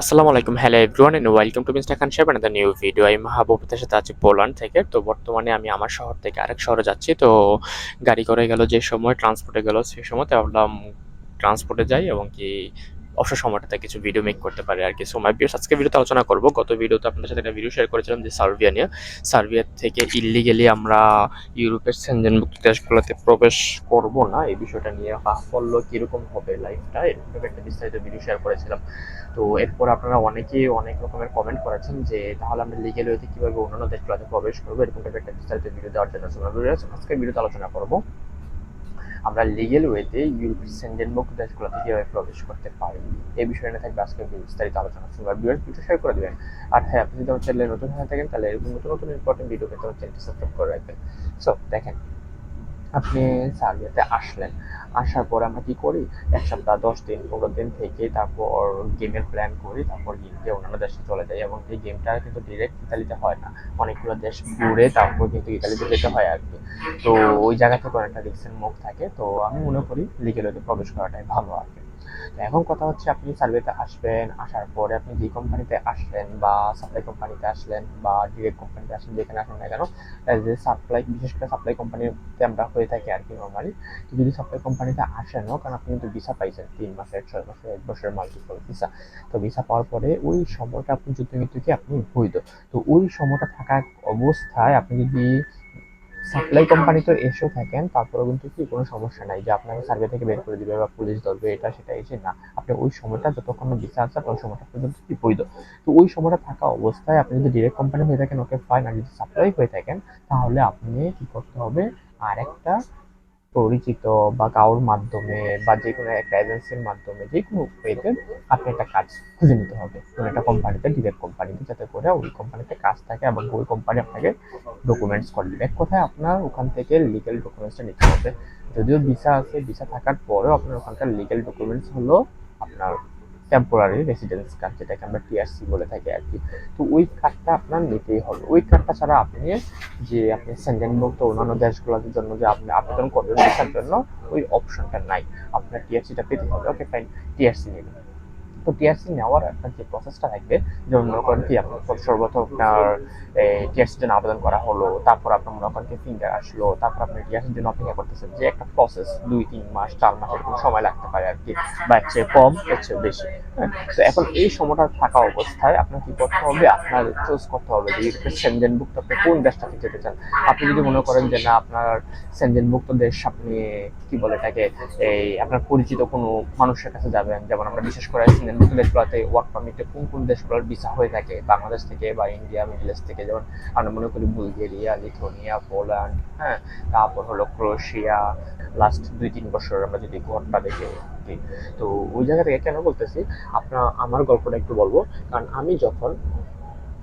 আসসালামু আলাইকুম, hello everyone and welcome to mister Khan Saheb the new video আমি মাহবুবের সাথে আছি পোল্যান্ড থেকে। তো বর্তমানে আমি আমার শহর থেকে আরেক শহরে যাচ্ছি। তো গাড়ি করে গেল যে সময় ট্রান্সপোর্টে গেল সেই সময়। তো ভাবলাম ট্রান্সপোর্টে যাই এবং কি অবসর সময়টাতে কিছু ভিডিও মেক করতে পারে আর কি। সময় বিয়ার্স আজকে ভিডিওতে আলোচনা করব। গত ভিডিওতে আপনাদের সাথে একটা ভিডিও শেয়ার করেছিলাম যে সার্বিয়া নিয়ে। সার্বিয়া থেকে ইলিগেলি আমরা ইউরোপের সেনজেনমুক্ত দেশগুলোতে প্রবেশ করব না। এই বিষয়টা নিয়ে সাফল্য কীরকম হবে লাইফটা এরকম একটা বিস্তারিত ভিডিও শেয়ার করেছিলাম। তো, এরপর আপনারা অনেকেই অনেক রকমের কমেন্ট করেছেন যে, তাহলে আমরা লিগেল ওয়েতে কীভাবে অন্যান্য দেশগুলোতে প্রবেশ করব? এরকম একটা বিস্তারিত ভিডিও দেওয়ার জন্য। আজকে ভিডিওতে আলোচনা করব। আমরা লিগেল ওয়েতে ইউরোপের সেন্ডেনমুক্ত দেশগুলোতে কীভাবে প্রবেশ করতে পারি? এই বিষয়ে নিয়ে থাকবে আজকে বিস্তারিত আলোচনা। শুনব আর ভিডিও শেয়ার করে দেবেন। আর হ্যাঁ আপনি যদি আমার চ্যানেলে নতুন হয়ে থাকেন, তাহলে এরকম নতুন নতুন ইম্পর্টেন্ট ভিডিও পেতে আমার চ্যানেলটি সাবস্ক্রাইব করে রাখবেন। সো দেখেন আপনি সার্বিয়াতে আসলেন। আসার পর আমরা কি করি? এক সপ্তাহ, দশ দিন, পনেরো দিন থেকে তারপর গেমের প্ল্যান করি, তারপর গেম দিয়ে অন্যান্য দেশে চলে যাই এবং এই গেমটা কিন্তু ডিরেক্ট ইতালিতে হয় না। অনেকগুলো দেশ ঘুরে তারপর কিন্তু ইতালিতে যেতে হয় আর কি। তো ওই জায়গা থেকে অনেকটা রিক্সের মুখ থাকে। তো আমি মনে করি লিগেল প্রবেশ করাটাই ভালো আর কি। এখন কথা হচ্ছে আপনি সার্ভেতে আসবেন, আসার পরে আপনি যে কোম্পানিতে আসলেন বা সাপ্লাই কোম্পানিতে আসলেন বা ডিরেক্ট কোম্পানিতে আসলেন, যেখানে আসেন না কেন যে সাপ্লাই বিশেষ করে সাপ্লাই কোম্পানিতে আমরা হয়ে থাকি আর কি নর্মালি তো যদি সাপ্লাই কোম্পানিতে আসেনও কারণ আপনি কিন্তু ভিসা পাইছেন, তিন মাসের, ছয় মাসের, এক বছরের মাল্টিপল ভিসা তো ভিসা পাওয়ার পরে ওই সময়টা আপনি যুদ্ধ কি আপনি বৈধ। তো ওই সময়টা থাকা অবস্থায় আপনি যদি সাপ্লাই কোম্পানি তো এসেও থাকেন তারপরেও কিন্তু কি কোনো সমস্যা নাই। যে আপনাকে সার্ভে থেকে বের করে দিবে বা পুলিশ ধরবে এটা সেটা এসে না আপনি ওই সময়টা যতক্ষণ বিচার আছে ওই সময়টা পর্যন্ত কি বৈধ তো ওই সময়টা থাকা অবস্থায় আপনি যদি ডিরেক্ট কোম্পানি হয়ে থাকেন ওকে ফাইন আর যদি সাপ্লাই হয়ে থাকেন তাহলে আপনি কি করতে হবে? আর একটা পরিচিত বা কারোর মাধ্যমে বা যে কোনো একটা এজেন্সির মাধ্যমে যে কোনো ওয়েতে আপনি একটা কাজ খুঁজে নিতে হবে। কোনো একটা কোম্পানিতে ডিরেক্ট কোম্পানিতে যাতে করে ওই কোম্পানিতে কাজ থাকে এবং ওই কোম্পানি আপনাকে ডকুমেন্টস করে দেবে। এক কথায় আপনার ওখান থেকে লিগেল ডকুমেন্টসটা নিতে হবে। যদিও ভিসা আছে ভিসা থাকার পরেও আপনার ওখানকার লিগেল ডকুমেন্টস হলো আপনার টেম্পোরারি রেসিডেন্স কার্ড যেটাকে আমরা টিআরসি বলে থাকি আর কি। তো ওই কার্ডটা আপনার নিতেই হবে। ওই কার্ডটা ছাড়া আপনি যে আপনি সেন্ডেনভুক্ত অন্যান্য দেশগুলোর জন্য যে আপনি আবেদন করবেন সেটার জন্য ওই অপশনটা নাই। আপনার টিআরসিটা পেতে হবে। ওকে ফাইন টিআরসি নেবেন তো টিআরসি নেওয়ার আপনার যে প্রসেসটা থাকবে, যেমন মনে করেন কি, আপনার সর্বপ্রথম আপনার টিআরসির জন্য আবেদন করা হলো, তারপর আপনার মনে করেন কি ফিঙ্গার আসলো, তারপর আপনি টিআরসির জন্য অপেক্ষা করতেছেন যে একটা প্রসেস দুই, তিন মাস, চার মাস এরকম সময় লাগতে পারে আর কি, বা এর চেয়ে কম, এর চেয়ে বেশি হ্যাঁ? তো এখন এই সময়টা থাকা অবস্থায় আপনার কি করতে হবে? আপনার চুজ করতে হবে যে সেনজেনভুক্ত আপনি কোন দেশটাতে যেতে চান? আপনি যদি মনে করেন যে না, আপনার সেনজেনভুক্ত দেশ আপনি, কি বলে এটাকে, এই, আপনার পরিচিত কোনো মানুষের কাছে যাবেন, যেমন আমরা বিশেষ করে সেনজেনভুক্ত দেশগুলোতে ওয়ার্ক পারমিটে কোন কোন দেশগুলোর ভিসা হয়ে থাকে? বাংলাদেশ থেকে বা ইন্ডিয়া মিডল ইস্ট থেকে যেমন আমরা মনে করি বুলগেরিয়া লিথুনিয়া পোল্যান্ড হ্যাঁ? তারপর হলো ক্রোয়েশিয়া লাস্ট দুই তিন বছর আমরা যদি ঘরটা দেখে। তো ওই জায়গা থেকে কেন বলতেছি? আপনার, আমার গল্পটা একটু বলব। কারণ আমি যখন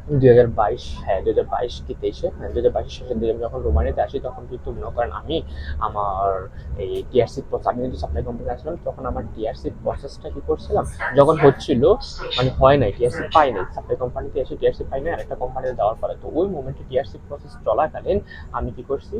দুই হাজার বাইশ হ্যাঁ দুই হাজার বাইশ কি তেইশে? হ্যাঁ দুই হাজার বাইশের শেষের দিকে আমি যখন রোমানিতে আসি, তখন কিন্তু মনে করেন আমি আমার এই টিআরসি প্রসেস আমি কিন্তু সাপ্লাই কোম্পানি আসলাম তখন আমার টিআরসি প্রসেসটা কি করছিলাম? যখন হচ্ছিল মানে হয় নাই টিআরসি পাই নাই সাপ্লাই কোম্পানিতে এসে টিআরসি পাই নাই, আরেকটা কোম্পানিতে দেওয়ার পরে। তো ওই মোমেন্টে টিআরসি প্রসেস চলাকালীন আমি কি করছি,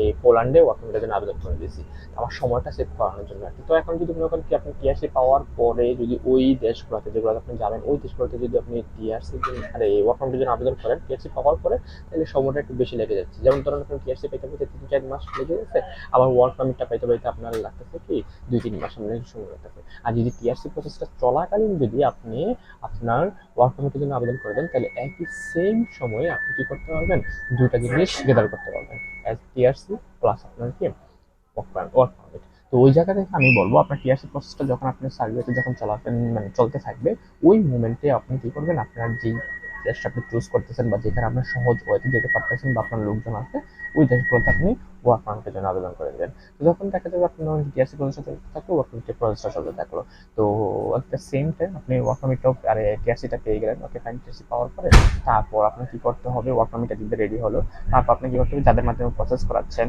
এই পোল্যান্ডে ওয়ার্কিংটার জন্য আবেদন করে দিয়েছি। আমার সময়টা সেভ করানোর জন্য আর তো এখন যদি মনে করেন কি, আপনি টিআরসি পাওয়ার পরে যদি ওই দেশগুলোতে, যেগুলোতে আপনি যাবেন, ওই দেশগুলোতে যদি আপনি টিআরসি আরে ওয়ার্ক পারমিটের জন্য আবেদন করেন টিআরসি পাওয়ার পরে তাহলে সময়টা একটু বেশি লেগে যাচ্ছে। যেমন ধরুন আপনি টিআরসি পেতে পাইতে তিন, চার মাস লেগে যাচ্ছে আবার ওয়ার্ক পারমিটটা পাইতে পাইতে আপনার লাগতেছে কি দুই, তিন মাস আপনার সময় লাগতেছে। আর যদি টিআরসি প্রসেসটা চলাকালীন যদি আপনি আপনার ওয়ার্ক পারমিটের জন্য আবেদন করে দেন, তাহলে একই সেম সময়ে আপনি কি করতে পারবেন? দুটা জিনিস গেদার করতে পারবেন। অ্যাজ টিআরসি প্লাস আপনার কি? ওয়ার্ক পারমিট তো ওই জায়গা থেকে আমি বলব, আপনার টিআরসি প্রসেসটা যখন আপনার সার্ভিসে যখন চলাকালীন মানে চলতে থাকবে, ওই মুমেন্টে আপনি কি করবেন? আপনার যেই দেশটা আপনি চুজ করতেছেন বা যেখানে আপনার সহজ ওয়েতে যেতে পারতেছেন বা আপনার লোকজন আছে, ওই দেশগুলোতে আপনি ওয়ার্ক পারমিটের জন্য আবেদন করে দেবেন। তো যখন দেখা যাবে আপনার টিআরসি প্রসেসটা চলতে থাকল ওয়ার্ক পারমিটের প্রসেসটা চলতে থাকল তো দ্য সেম টাইম আপনি ওয়ার্ক পারমিটটাও আরে টিআরসিটা পেয়ে গেলেন ওকে ফাইন টিআরসি পাওয়ার পরে তারপর আপনার কি করতে হবে ওয়ার্ক পারমিটটা দিতে রেডি হলো, তারপর আপনি কি করতে হবে, যাদের মাধ্যমে প্রসেস করাচ্ছেন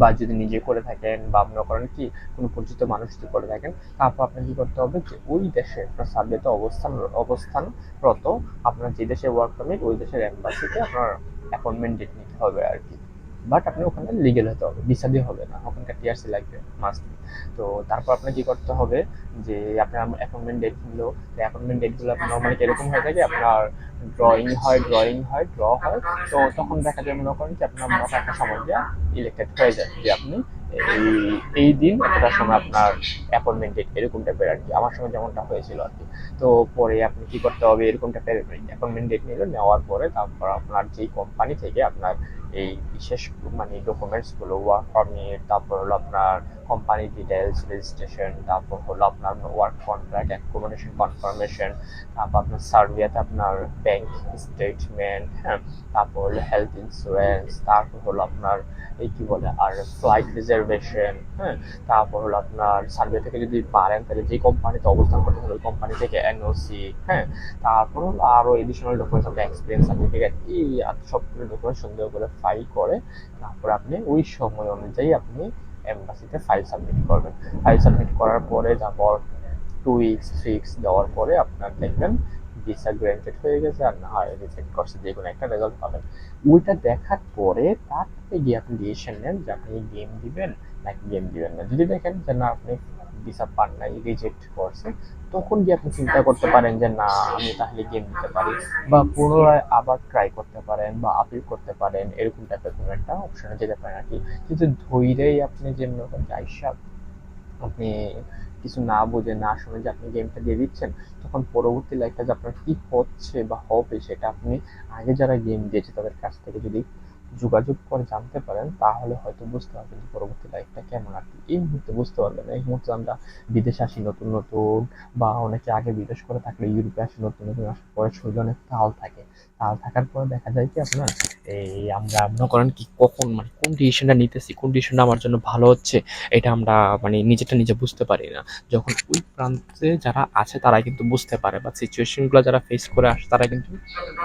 বা যদি নিজে করে থাকেন বা মনে করেন কি কোনো পরিচিত মানুষ যদি করে থাকেন, তারপর আপনাকে কি করতে হবে যে ওই দেশে আপনার সার্ভেতে অবস্থান, অবস্থানরত আপনার যে দেশে ওয়ার্ক পারমিট ওই দেশের এম্বাসিতে আপনার অ্যাপয়েন্টমেন্ট ডেট নিতে হবে আর কি। বাট আপনি ওখানে লিগেল হতে হবে ভিসা হবে না, ওখানকার টিআরসি লাগবে মাস্ট তো তারপর আপনাকে কি করতে হবে যে, আপনার অ্যাপয়েন্টমেন্ট ডেট নিল অ্যাপয়েন্টমেন্ট ডেটগুলো আপনার নর্মালি এরকম হয়ে থাকে আপনার ড্রয়িং হয় ড্রয়িং হয় ড্র হয়, তো তখন দেখা যায় মনে করেন যে, আপনার মনে একটা সময় দিয়ে ইলেক্টেড হয়ে যায় যে, আপনি এই এই দিন একটা সময় আপনার অ্যাপয়েন্টমেন্ট ডেট এরকম টাইপের আর কি। আমার সঙ্গে যেমনটা হয়েছিল আর কি। তো পরে আপনি কি করতে হবে এরকম টাইপের অ্যাপয়েন্টমেন্ট ডেট নিল নেওয়ার পরে তারপর আপনার যেই কোম্পানি থেকে আপনার এই বিশেষ মানে ডকুমেন্টসগুলো ওয়ার্ক পারমিট তারপর হলো আপনার কোম্পানি ডিটেলস রেজিস্ট্রেশন তারপর হলো আপনার ওয়ার্ক কন্ট্রাক্ট অ্যাকোমোডেশন কনফার্মেশন তারপর আপনার সার্ভিয়াতে আপনার ব্যাংক স্টেটমেন্ট হ্যাঁ তারপর হলো হেলথ ইন্স্যুরেন্স তারপর হলো আপনার এই কি বলে, আর ফ্লাইট রিজার্ভেশন হ্যাঁ তারপর হলো আপনার সার্ভে থেকে যদি পারেন, তাহলে যে কোম্পানিতে অবস্থান করতে ওই কোম্পানি থেকে এনওসি হ্যাঁ তারপর হলো আরও এডিশনাল ডকুমেন্টস আপনার এক্সপিরিয়েন্স সার্টিফিকেট এই সবগুলো ডকুমেন্ট সুন্দর করে ফাইল করে, তারপর আপনি ওই সময় অনুযায়ী আপনি এম্বাসিতে ফাইল সাবমিট করবেন ফাইল সাবমিট করার পরে তারপর টু উইকস থ্রি উইকস দেওয়ার পরে আপনার দেখবেন ভিসা গ্রান্টেড হয়ে গেছে আর না হয় রিজেক্ট করছে যে কোনো একটা রেজাল্ট পাবেন। ওইটা দেখার পরে তারপরে গিয়ে আপনি ডিসিশন নেন যে আপনি গেম দিবেন নাকি গেম দিবেন না। যদি দেখেন যে না, আপনি ভিসা পান নাই রিজেক্ট করছে তখন গিয়ে আপনি চিন্তা করতে পারেন যে না আমি তাহলে গেম দিতে পারি। বা পুনরায় আবার ট্রাই করতে পারেন বা আপিল করতে পারেন এরকম টাইপের কোনো একটা অপশনে যেতে পারেন আর কি কিন্তু ধৈর্যই আপনি যে মনে করেন আপনি কিছু না বুঝে না শুনে যে আপনি গেমটা দিয়ে দিচ্ছেন তখন পরবর্তী লাইফটা যে আপনার কি হচ্ছে বা হবে সেটা আপনি আগে যারা গেম দিয়েছে তাদের কাছ থেকে যদি যোগাযোগ করে জানতে পারেন, তাহলে হয়তো বুঝতে পারবেন যে পরবর্তী লাইফটা কেমন আর কি। এই মুহূর্তে বুঝতে পারবেন এই মুহূর্তে আমরা বিদেশে আসি নতুন নতুন, বা অনেকে আগে বিদেশ করে থাকলে, ইউরোপে আসি নতুন নতুন আসার পরে শরীরে অনেক তাল থাকে। তাল থাকার পরে দেখা যায় কি আপনার, এই আমরা মনে করেন কি কখন মানে কোন ডিসিশনটা নিতেছি, কোন ডিসিশনটা আমার জন্য ভালো হচ্ছে, এটা আমরা মানে নিজেটা নিজে বুঝতে পারি না। যখন ওই প্রান্তে যারা আছে তারা কিন্তু বুঝতে পারে বা সিচুয়েশনগুলো যারা ফেস করে আসে তারা কিন্তু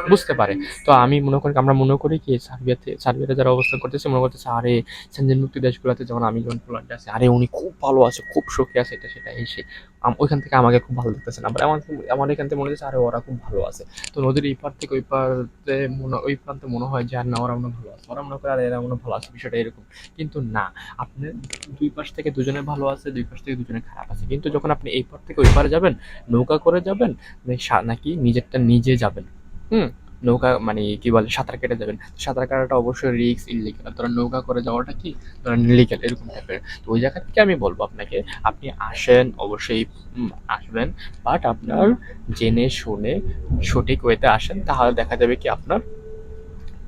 বুঝতে পারে। তো আমি মনে করি, আমরা মনে করি কি, সার্বিয়াতে সার্বিয়াতে যারা অবস্থান করতেছে, মনে করতেছে, আরে সেনজেন মুক্তি দেশগুলোতে যেমন আমি যখন পোল্যান্ডে আছি, আরে উনি খুব ভালো আছে, খুব সুখী আছে, এটা সেটা এই সে আম- ওইখান থেকে আমাকে খুব ভালো লাগতেছে না। আবার আমার আমার এখান থেকে মনে হচ্ছে আরে ওরা খুব ভালো আছে। তো নদীর এই পার থেকে ওই পারতে মনে ওই প্রান্তে মনে হয় যে, আর না, ওরা মনে ভালো আছে। ওরা মনে করে, আর, এরা মনে ভালো আছে। বিষয়টা এরকম। কিন্তু না, আপনি দুই পাশ থেকে দুজনে ভালো আছে, দুই পাশ থেকে দুজনে খারাপ আছে। কিন্তু যখন আপনি এই পার থেকে ওই পারে যাবেন, নৌকা করে যাবেন নাকি নিজেরটা নিজে যাবেন। হুম? নৌকা মানে কি বলে, সাঁতার কেটে যাবেন। সাঁতার কাটাটা অবশ্যই রিক্স ইলিগাল ধরেন নৌকা করে যাওয়াটা কি? ধরেন লিগাল এরকম টাইপের তো ওই জায়গা থেকে আমি বলব আপনাকে, আপনি আসেন, অবশ্যই আসবেন। বাট আপনার জেনে শুনে সঠিক ওয়েতে আসেন, তাহলে দেখা যাবে কি আপনার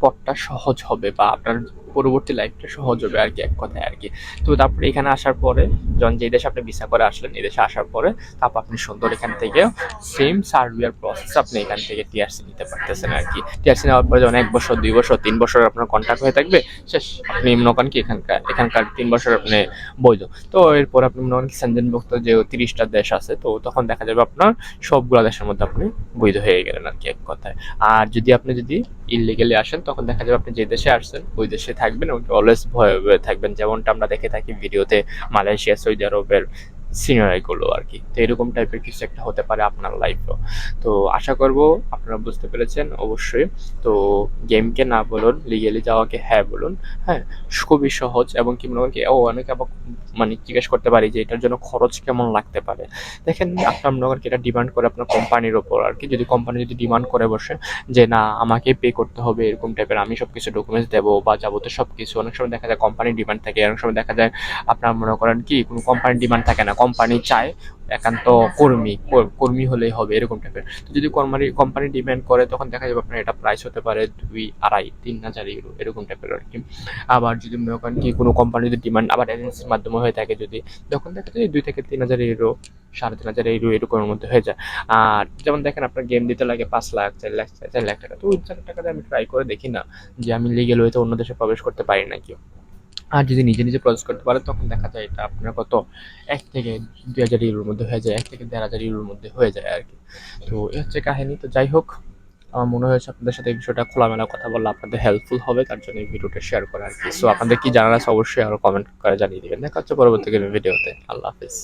পথটা সহজ হবে বা আপনার পরবর্তী লাইফটা সহজ হবে আর কি, এক কথায় আর কি। তো তারপরে এখানে আসার পরে, যখন যে দেশে আপনি ভিসা করে আসলেন, এই দেশে আসার পরে তারপর আপনি সুন্দর এখান থেকে সেম সার্ভিয়ার প্রসেস আপনি এখান থেকে টিআরসি নিতে পারতেছেন আর কি। টিআরসি নেওয়ার পরে যখন এক বছর, দুই বছর, তিন বছর আপনার কন্ট্যাক্ট হয়ে থাকবে, শেষ। আপনি মনে করেন কি এখানকার এখানকার তিন বছর আপনি বৈধ। তো এরপর আপনি মনে করেন সেনজেনভুক্ত যে তিরিশটা দেশ আছে, তো তখন দেখা যাবে আপনার সবগুলা দেশের মধ্যে আপনি বৈধ হয়ে গেলেন আর কি, এক কথায়। আর যদি আপনি যদি ইলিগেলি আসেন, তখন দেখা যাবে আপনি যে দেশে আসছেন, ওই দেশে থাকবেন এবং অলওয়েজ ভয়ে ভয়ে থাকবেন। যেমনটা আমরা দেখে থাকি ভিডিওতে মালয়েশিয়া সৌদি আরবের সিনিয়রগুলো আর কি তো এরকম টাইপের কিছু একটা হতে পারে আপনার লাইফেও তো আশা করব আপনারা বুঝতে পেরেছেন অবশ্যই। তো গেমকে না বলুন লিগেলি যাওয়াকে হ্যাঁ বলুন হ্যাঁ? খুবই সহজ এবং কি মনে কি, ও অনেকে আবার মানে জিজ্ঞেস করতে পারি যে এটার জন্য খরচ কেমন লাগতে পারে? দেখেন আপনার মনে করেন এটা ডিমান্ড করে আপনার কোম্পানির ওপর আর কি যদি কোম্পানি যদি ডিমান্ড করে বসে যে না আমাকে পে করতে হবে, এরকম টাইপের আমি সব কিছু ডকুমেন্টস দেবো বা যাবতীয় সব কিছু অনেক সময় দেখা যায় কোম্পানির ডিমান্ড থাকে, অনেক সময় দেখা যায় আপনার মনে করেন কি, কোনো কোম্পানির ডিমান্ড থাকে না। কোম্পানি চায়, একান্ত কর্মী, কর- কর্মী হলেই হবে এরকম টাইপের। তো যদি কোম্পানি কোম্পানি ডিমান্ড করে, তখন দেখা যাবে আপনার এটা প্রাইস হতে পারে দুই আড়াই, তিন হাজার ইউরো এরকম টাইপের আর কি। আবার যদি মনে করেন কি কোনো কোম্পানি যদি ডিমান্ড আবার এজেন্সির মাধ্যমে হয়ে থাকে যদি, তখন দেখা যায় দুই থেকে তিন হাজার ইউরো সাড়ে তিন হাজার ইউরো এরকমের মধ্যে হয়ে যায়। আর যেমন দেখেন আপনার গেম দিতে লাগে পাঁচ লাখ, চার লাখ চার লাখ টাকা। তো ওই চার টাকা আমি ট্রাই করে দেখি না যে আমি লিগেল হইতে অন্য দেশে প্রবেশ করতে পারি নাকি। আর যদি নিজে নিজে প্রসেস করতে পারে তখন দেখা যায় এটা আপনার কত? এক থেকে দুই হাজার ইউরোর মধ্যে হয়ে যায়, এক থেকে দেড় হাজার ইউরোর মধ্যে হয়ে যায় আর কি। তো এ হচ্ছে কাহিনী। তো যাই হোক, আমার মনে হয়েছে আপনাদের সাথে এই বিষয়টা খোলামেলা কথা বললে আপনাদের হেল্পফুল হবে, তার জন্য এই ভিডিওটা শেয়ার করা আর কি। সো আপনাদের কি জানার আছে অবশ্যই আরও কমেন্ট করে জানিয়ে দেবেন। দেখা হচ্ছে পরবর্তী ভিডিওতে আল্লাহ হাফিজ।